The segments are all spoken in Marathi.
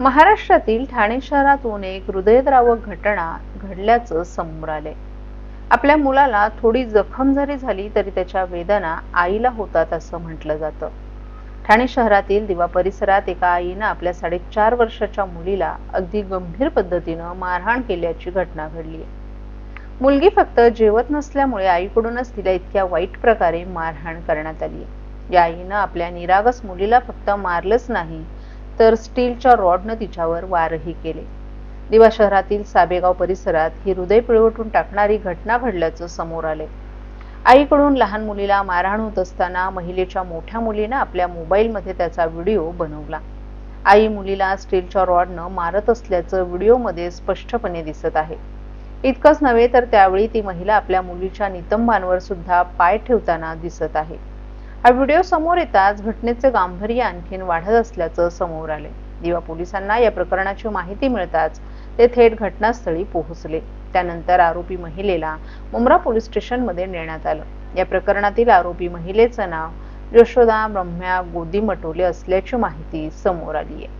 महाराष्ट्रातील ठाणे शहरातून एक हृदयद्रावक घटना घडल्याचं समोर आले आपल्या मुलाला थोडी जखम जरी झाली तरी त्याच्या वेदना आईला होतात असं म्हटलं जातं. ठाणे शहरातील दिवा परिसरात एका आईनं आपल्या साडेचार वर्षाच्या मुलीला अगदी गंभीर पद्धतीनं मारहाण केल्याची घटना घडली मुलगी फक्त जेवत नसल्यामुळे आईकडूनच तिला इतक्या वाईट प्रकारे मारहाण करण्यात आली या आईनं आपल्या निरागस मुलीला फक्त मारलंच नाही तर स्टीलच्या रॉडनं तिच्यावर वारही केले. दिवा शहरातील साबेगाव परिसरात ही हृदय पिळवटून टाकणारी घटना घडल्याचं समोर आले. आईकडून लहान मुलीला मारहाण होत असताना महिलेच्या मोठ्या मुलीनं आपल्या मोबाईलमध्ये त्याचा व्हिडिओ बनवला. आई मुलीला स्टीलच्या रॉडनं मारत असल्याचं व्हिडिओमध्ये स्पष्टपणे दिसत आहे. इतकंच नव्हे तर त्यावेळी ती महिला आपल्या मुलीच्या नितंबांवर सुद्धा पाय ठेवताना दिसत आहे. हा व्हिडिओ समोर येताच घटनेचे गांभीर्य आणखीन वाढत असल्याचं समोर आले. दिवा पोलिसांना या प्रकरणाची माहिती मिळताच ते थेट घटनास्थळी पोहोचले. त्यानंतर आरोपी महिलेला मुंब्रा पोलीस स्टेशनमध्ये नेण्यात आलं. या प्रकरणातील आरोपी महिलेचं नाव यशोदा ब्रह्म्या गोदी मटोले असल्याची माहिती समोर आली आहे.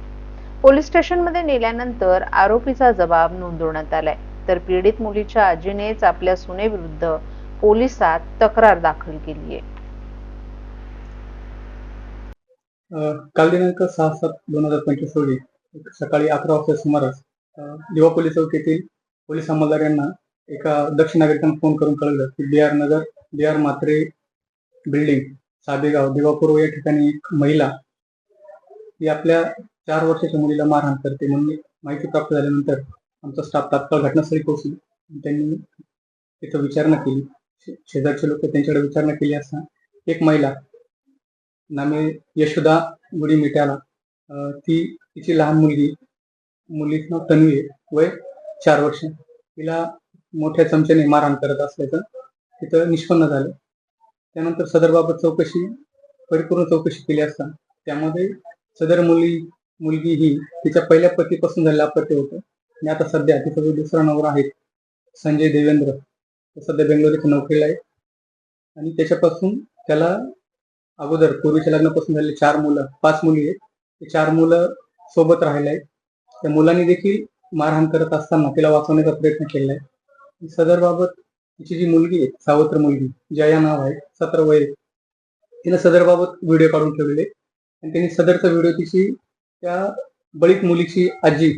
पोलीस स्टेशनमध्ये नेल्यानंतर आरोपीचा जबाब नोंदवण्यात आलाय. तर पीडित मुलीच्या आजीनेच आपल्या सुनेविरुद्ध पोलिसात तक्रार दाखल केली आहे. काल दिनांक सहा सात दोन हजार पंचवीस रोजी सकाळी अकरा वाजता सुमारास दिवा पोलीस चौकीतील पोलीस अंमलदार यांना एका दक्ष नागरिकांना फोन करून कळवलं की डी आर नगर D R Matre building Sabegaon दिवापूर्व या ठिकाणी एक महिला ही आपल्या चार वर्षाच्या मुलीला मारहाण करते म्हणून माहिती प्राप्त झाल्यानंतर आमचा स्टाफ तात्काळ घटनास्थळी पोहोचली. त्यांनी तिथं विचारणा केली. शेजारचे लोक त्यांच्याकडे विचारणा केली असता एक महिला नामे यशोदा गुडी मिट्याला. ती तिची लहान मुलगी मुलीचं नाव तन्वी आहे, वय चार वर्ष. तिला मोठ्या चमच्याने मारहाण करत असल्याचं तिथं निष्पन्न झालं. त्यानंतर सदरबाबत चौकशी परिपूर्ण चौकशी केली असता. त्यामध्ये सदर मुली मुलगी ही तिच्या पहिल्या पतीपासून झालेला अपत्य होतं. आणि आता सध्या तिचा जो दुसरा नवरा आहे संजय देवेंद्र तो सध्या बेंगलोर इथे नोकरीला आहे. आणि त्याच्यापासून त्याला अगोदर पूर्वीच्या लग्नापासून झालेले चार मुलं पाच मुली आहेत. ते चार मुलं सोबत राहिले आहेत. त्या मुलांनी देखील मारहाण करत असताना तिला वाचवण्याचा प्रयत्न केला आहे. सदर बाबत तिची जी मुलगी आहे सावत्र मुलगी जया नाव आहे सतरा वय आहे. तिनं सदर बाबत व्हिडिओ काढून ठेवलेले आणि त्यांनी सदरचा व्हिडिओ तिची त्या बळीत मुलीची आजी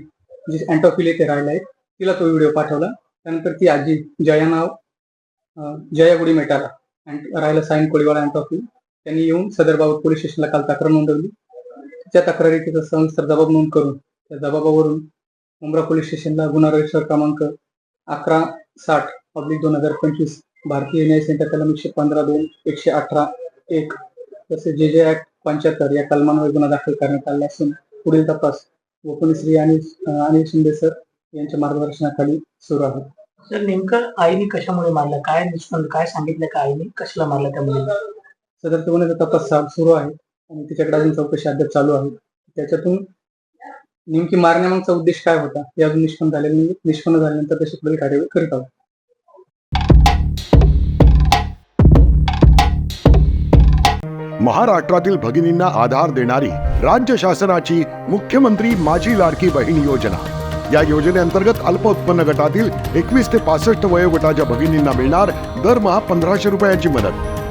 जी अँटॉफिल येथे राहिला आहे तिला तो व्हिडिओ पाठवला. त्यानंतर ती आजी जया नाव जया गुडी मेटाला राहिला साईन कोळीवाला अँटॉफिल. त्यांनी येऊन सदर बाबत पोलीस स्टेशनला काल तक्रार नोंदवली. त्या तक्रारीचा सविस्तर जबाब नोंद करून त्या जबाबावरून मुंब्रा पोलीस स्टेशनला गुन्हा रजिस्टर क्रमांक अकरा साठ पब्लिक दोन हजार पंचवीस भारतीय न्याय सेंटर कलम एकशे पंधरा दोन एकशे अठरा एक तसेच जे जे ऍक्ट पंच्याहत्तर या कलमांवर गुन्हा दाखल करण्यात आला असून पुढील तपास श्री आणि अनिल शिंदे सर यांच्या मार्गदर्शनाखाली सुरू आहे. तर नेमकं आईने कशामुळे मारलं? काय नुकसान काय सांगितलं का आईने? कशाला मारलं त्या मुलीला? सदरच्या गुन्ह्याचा तपास सुरू आहे आणि तिच्याकडे अजून चौकशी अद्याप चालू आहे. त्याच्यातून नेमकी मारण्यामागचा उद्देश काय होता हे अजून निष्पन्न झाले निष्पन्न झाल्यानंतर तशी पुढील कार्यवाही करीत आहोत. महाराष्ट्रातील भगिनींना आधार देणारी राज्य शासनाची मुख्यमंत्री माझी लाडकी बहीण योजना. या योजनेअंतर्गत अल्प उत्पन्न गटातील एकवीस ते पासष्ट वयोगटाच्या भगिनींना मिळणार दरमहा पंधराशे रुपयांची मदत.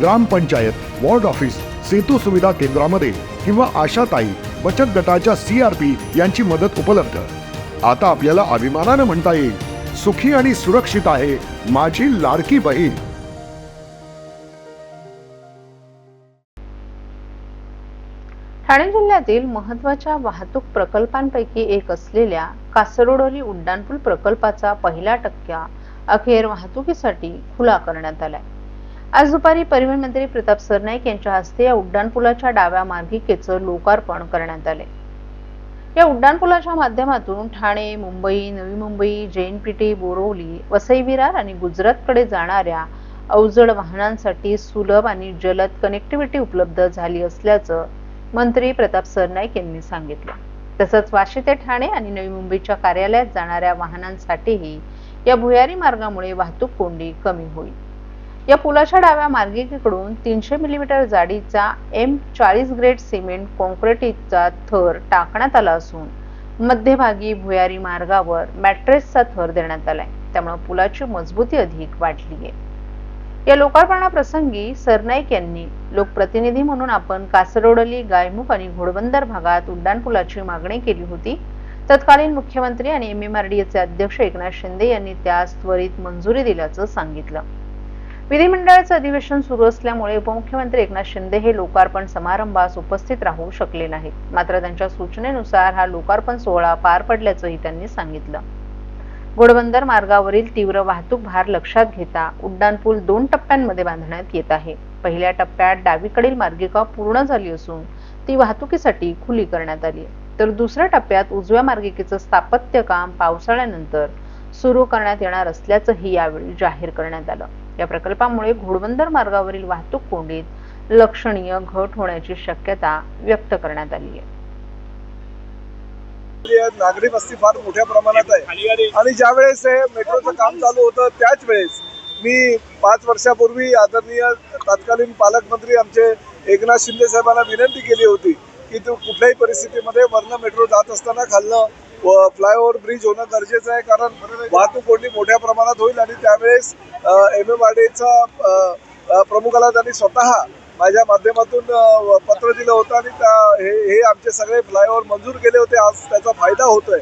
ग्रामपंचायत वॉर्ड ऑफिस सेतू सुविधा केंद्रामध्ये किंवा आशाताई बचत गटाच्या सी आर पी यांची मदत उपलब्ध. आता आपल्याला अभिमानानं म्हणता येईल सुखी आणि सुरक्षित आहे माझी लाडकी बहीण. ठाणे जिल्ह्यातील महत्त्वाच्या वाहतूक प्रकल्पांपैकी एक असलेल्या कासरोडोली उड्डाणपूल प्रकल्पाचा पहिला टक्का अखेर वाहतुकीसाठी खुला करण्यात आलाय. आज दुपारी परिवहन मंत्री प्रताप सरनाईक यांच्या हस्ते या उड्डाणपुलाच्या डाव्या मार्गिकेचं लोकार्पण करण्यात आले. या उड्डाणपुलाच्या माध्यमातून ठाणे मुंबई नवी मुंबई जैनपिटी बोरवली वसई विरार आणि गुजरातकडे जाणाऱ्या अवजड वाहनांसाठी सुलभ आणि जलद कनेक्टिव्हिटी उपलब्ध झाली असल्याचं मंत्री प्रताप सरनाईक यांनी सांगितलं. तसंच वाशी ते ठाणे आणि नवी मुंबईच्या कार्यालयात जाणाऱ्या वाहनांसाठीही या भुयारी मार्गामुळे वाहतूक कोंडी कमी होईल. या पुलाच्या डाव्या मार्गिकेकडून तीनशे मिलीमीटर जाडीचा एम चाळीस ग्रेड सिमेंट कॉन्क्रिटीचा थर टाकण्यात आला असून मध्यभागी भुयारी मार्गावर मॅट्रेसचा थर देण्यात आलाय. त्यामुळे पुलाची मजबूती अधिक वाढली आहे. या लोकार्पणाप्रसंगी सरनाईक यांनी लोकप्रतिनिधी म्हणून आपण कासरोडली गायमुख आणि घोडबंदर भागात उड्डाणपुलाची मागणी केली होती. तत्कालीन मुख्यमंत्री आणि एम एम एमएमआरडीएचे अध्यक्ष एकनाथ शिंदे यांनी त्यास त्वरित मंजुरी दिल्याचं सांगितलं. विधिमंडळाचं अधिवेशन सुरू असल्यामुळे उपमुख्यमंत्री एकनाथ शिंदे हे लोकार्पण समारंभास उपस्थित राहू शकले नाहीत. मात्र त्यांच्या सूचनेनुसार हा लोकार्पण सोहळा पार पडल्याचंही त्यांनी सांगितलं. घोडबंदर मार्गावरील तीव्र वाहतूक भार लक्षात घेता उड्डाणपूल दोन टप्प्यांमध्ये बांधण्यात येत आहे. पहिल्या टप्प्यात डावीकडील मार्गिका पूर्ण झाली असून ती वाहतुकीसाठी खुली करण्यात आली तर दुसऱ्या टप्प्यात उजव्या मार्गिकेचं स्थापत्य काम पावसाळ्यानंतर सुरू करण्यात येणार असल्याचंही यावेळी जाहीर करण्यात आलं. या प्रकल्पामुळे घोडबंदर मार्गावरील वाहतूक कोंडीत लक्षणीय घट होण्याची शक्यता व्यक्त करण्यात आली आहे. नागरी वस्ती फार मोठ्या प्रमाणात आहे. आणि ज्या वेळेस हे मेट्रोचं काम चालू होतं त्याच वेळेस मी पाच वर्षापूर्वी आदरणीय तत्कालीन पालकमंत्री आमचे एकनाथ शिंदे साहेबांना विनंती केली होती की तो कुठल्याही परिस्थितीमध्ये वरनं मेट्रो जात असताना खालनं फ्लायओव्हर ब्रिज होणं गरजेचं आहे कारण वाहतूक कोंडी मोठ्या प्रमाणात होईल आणि त्यावेळेस एम एम आर डीचा प्रमुखाला त्यांनी स्वतः माझ्या माध्यमातून पत्र दिलं होतं आणि त्या- हे हे आमचे सगळे फ्लायओव्हर मंजूर केले होते. आज त्याचा फायदा होतोय.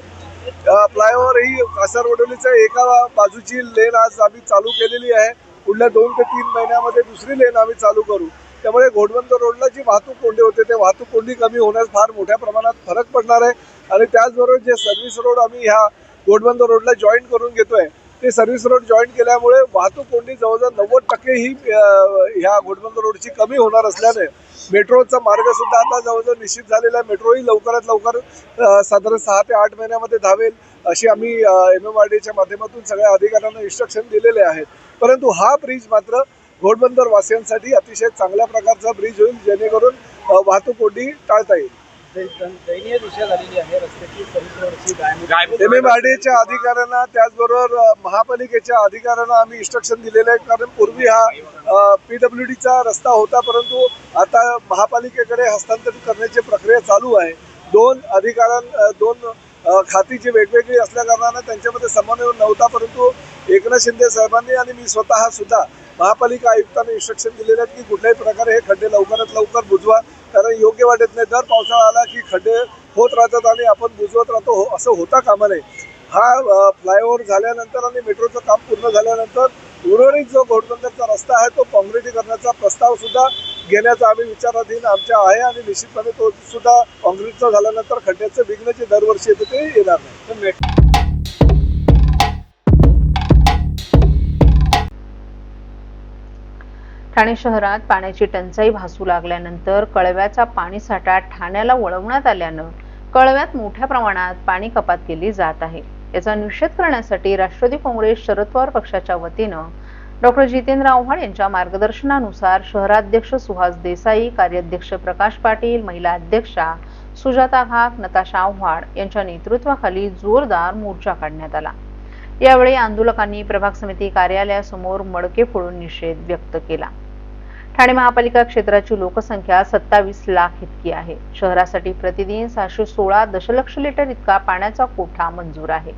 फ्लायओव्हर ही कासारवडोलीच्या एका बाजूची लेन आज आम्ही चालू केलेली आहे. पुढल्या दोन ते तीन महिन्यामध्ये दुसरी लेन आम्ही चालू करू. त्यामुळे घोडबंदर रोडला जी वाहतूक कोंडी होते ते वाहतूक कोंडी कमी होण्यास फार मोठ्या प्रमाणात फरक पडणार आहे. आणि त्याचबरोबर जे सर्व्हिस रोड आम्ही ह्या घोडबंदर रोडला जॉईन करून घेतोय ते सर्व्हिस रोड जॉईन केल्यामुळे वाहतूक कोंडी जवळजवळ नव्वद टक्के ही ह्या घोडबंदर रोडची कमी होणार असल्याने मेट्रोचा मार्ग सुद्धा आता जवळजवळ निश्चित झालेला आहे. मेट्रोही लवकरात लवकर साधारण सहा ते आठ महिन्यामध्ये धावेल अशी आम्ही एम एम आर डीच्या माध्यमातून सगळ्या अधिकाऱ्यांना इन्स्ट्रक्शन दिलेले आहेत. परंतु हा ब्रिज मात्र घोडबंदर वासियांसाठी अतिशय चांगल्या प्रकारचा ब्रिज होईल जेणेकरून वाहतूक कोंडी टाळता येईल. दयनीय दिशा झालेली आहे. रस्त्याची सर्व्हिस रोडची एम एम आर डीच्या अधिकाऱ्यांना त्याचबरोबर महापालिकेच्या अधिकाऱ्यांना आम्ही इन्स्ट्रक्शन दिलेले आहेत कारण पूर्वी हा पी डब्ल्यू डीचा रस्ता होता परंतु आता महापालिकेकडे हस्तांतरित करण्याची प्रक्रिया चालू आहे. दोन अधिकाऱ्यां दोन खाती जी वेगवेगळी असल्या कारणानं त्यांच्यामध्ये समन्वय नव्हता परंतु एकनाथ शिंदे साहेबांनी आणि मी स्वतः सुद्धा महापालिका आयुक्तांना इन्स्ट्रक्शन दिलेले आहेत की कुठल्याही प्रकारे हे खड्डे लवकरात लवकर बुजवा. कारण योग्य वाटत नाही. दर पावसाळा आला की खड्डे होत राहतात आणि आपण बुजवत राहतो. हो असं होता कामा नये. हा फ्लायओव्हर झाल्यानंतर आणि मेट्रोचं काम पूर्ण झाल्यानंतर उर्वरित जो घोडबंदरचा रस्ता आहे तो काँक्रिटीकरणाचा प्रस्ताव सुद्धा घेण्याचा आम्ही विचाराधीन आमच्या आहे आणि निश्चितपणे तो सुद्धा काँक्रीटचा झाल्यानंतर खड्ड्याचं विघ्न जे दरवर्षी येतं ते येणार नाही. ठाणे शहरात पाण्याची टंचाई भासू लागल्यानंतर कळव्याचा पाणीसाठा ठाण्याला वळवण्यात आल्यानं कळव्यात मोठ्या प्रमाणात पाणी कपात केली जात आहे. याचा निषेध करण्यासाठी राष्ट्रवादी काँग्रेस शरद पवार पक्षाच्या वतीनं डॉक्टर जितेंद्र आव्हाड यांच्या मार्गदर्शनानुसार शहराध्यक्ष सुहास देसाई कार्याध्यक्ष प्रकाश पाटील महिला अध्यक्षा सुजाता घाक नताशा आव्हाड यांच्या नेतृत्वाखाली जोरदार मोर्चा काढण्यात आला. यावेळी आंदोलकांनी प्रभाग समिती कार्यालयासमोर मडके फोडून निषेध व्यक्त केला. ठाणे महापालिका क्षेत्राची लोकसंख्या सत्तावीस लाख इतकी आहे. शहरासाठी प्रतिदिन सहाशे सोळा दशलक्ष लिटर इतका पाण्याचा कोठा मंजूर आहे.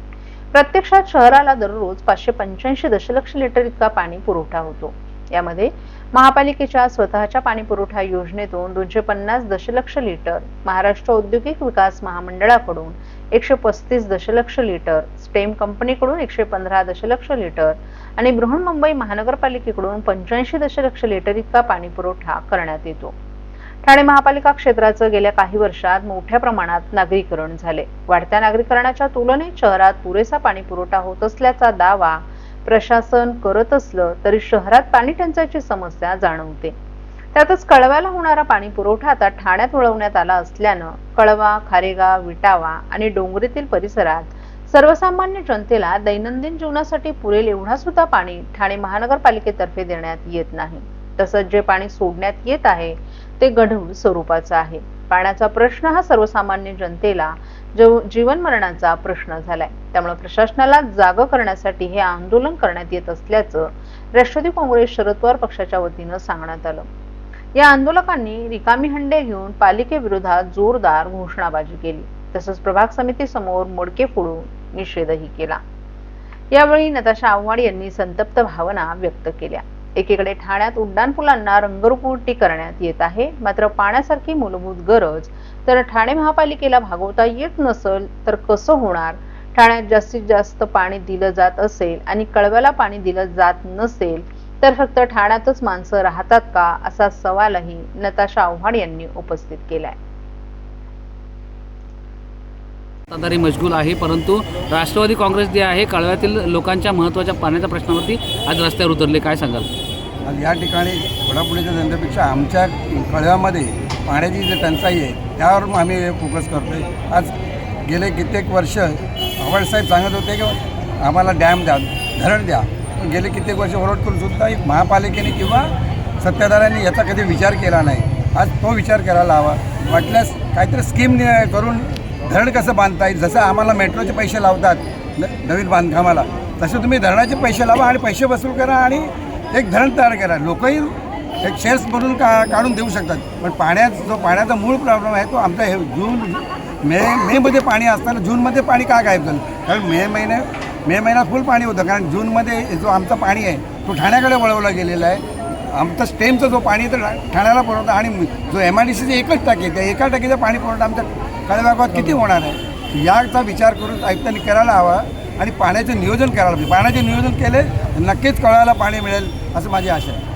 प्रत्यक्षात शहराला दररोज पाचशे पंच्याऐंशी दशलक्ष लिटर इतका पाणी पुरवठा होतो. यामध्ये महापालिकेच्या स्वतःच्या पाणी पुरवठा योजनेतून दोनशे पन्नास दशलक्ष लिटर महाराष्ट्र औद्योगिक विकास महामंडळाकडून एकशे पस्तीस दशलक्ष लिटर स्टेम कंपनीकडून एकशे पंधरा दशलक्ष लिटर आणि बृहन्मुंबई महानगरपालिकेकडून पंच्याऐंशी दशलक्ष लिटर इतका पाणी पुरवठा करण्यात येतो. ठाणे महापालिका क्षेत्राचं गेल्या काही वर्षात मोठ्या प्रमाणात नागरीकरण झाले. वाढत्या नागरीकरणाच्या तुलनेत शहरात पुरेसा पाणी पुरवठा होत असल्याचा दावा प्रशासन करत असलं तरी शहरात पाणी टंचाईची समस्या जाणवते. त्यातच कळव्याला होणारा पाणी पुरवठा आता ठाण्यात वळवण्यात आला असल्यानं कळवा खारेगाव विटावा आणि डोंगरीतील परिसरात सर्वसामान्य जनतेला दैनंदिन जीवनासाठी पुरेल एवढा सुद्धा पाणी ठाणे महानगरपालिकेतर्फे देण्यात येत नाही. तसंच जे पाणी सोडण्यात येत आहे ते गढूळ स्वरूपाचं आहे. पाण्याचा प्रश्न हा सर्वसामान्य जनतेला जो जीवन मरणाचा प्रश्न झालाय. त्यामुळे प्रशासनाला जाग करण्यासाठी हे आंदोलन करण्यात येत असल्याचं राष्ट्रवादी काँग्रेस शरद पवार पक्षाच्या वतीनं सांगण्यात आलं. या आंदोलकांनी रिकामी हंडे घेऊन पालिकेविरोधात जोरदार घोषणाबाजी केली. तसंच प्रभाग समिती समोर मडके फोडून निषेधही केला. यावेळी नताशा आव्हाड यांनी संतप्त भावना व्यक्त केल्या. एकीकडे ठाण्यात उड्डाणपुलांना रंगरुपुटी करण्यात येत आहे. मात्र पाण्यासारखी मूलभूत गरज तर ठाणे महापालिकेला भागवता येत नसेल तर कसं होणार? ठाण्यात जास्तीत जास्त पाणी दिलं जात असेल आणि कळव्याला पाणी दिलं जात नसेल तर फक्त ठाण्यातच माणसं राहतात का? असा सवालही नताशा आव्हाड यांनी उपस्थित केलाय. सत्ताधारी मशगूल आहे परंतु राष्ट्रवादी काँग्रेस जे आहे कळव्यातील लोकांच्या महत्त्वाच्या पाण्याच्या प्रश्नावरती आज रस्त्यावर उतरले. काय सांगाल? या ठिकाणी घोडापुढीच्या जनतेपेक्षा आमच्या कळव्यामध्ये पाण्याची जी टंचाई आहे त्यावर आम्ही फोकस करतो आहे आज गेले कित्येक वर्ष आवडसाहेब सांगत होते की आम्हाला डॅम द्या धरण द्या. पण गेले कित्येक वर्ष ओरड करून सुद्धा एक महापालिकेने किंवा सत्ताधाऱ्यांनी याचा कधी विचार केला नाही. आज तो विचार करायला हवा. वाटल्यास काहीतरी स्कीम करून धरण कसं बांधता येईल? जसं आम्हाला मेट्रोचे पैसे लावतात न- नवीन बांधकामाला तसे तुम्ही धरणाचे पैसे लावा आणि पैसे वसूल करा आणि एक धरण तयार करा. लोकही एक शेअर्स म्हणून का काढून देऊ शकतात. पण पाण्यात जो पाण्याचा मूळ प्रॉब्लेम आहे तो आमचा हे जून मे मेमध्ये पाणी असताना जूनमध्ये पाणी का गायब झालं? कारण मे महिने मे महिन्यात फुल पाणी होतं. कारण जूनमध्ये जो आमचं पाणी आहे तो ठाण्याकडे वळवला गेलेला आहे. आमचा स्टेमचा जो पाणी तर ठाण्याला पुरवठा आणि जो एम आय डी सीचे एकच टाकी आहे, त्या एका टाकीचा पाणी पुरवठा आमच्या कळव्यागावात किती होणार आहे? याचा विचार करून आयुक्तांनी करायला हवा आणि पाण्याचं नियोजन करायला पाहिजे पाण्याचे नियोजन केले तर नक्कीच कळायला पाणी मिळेल असं माझी आशा आहे.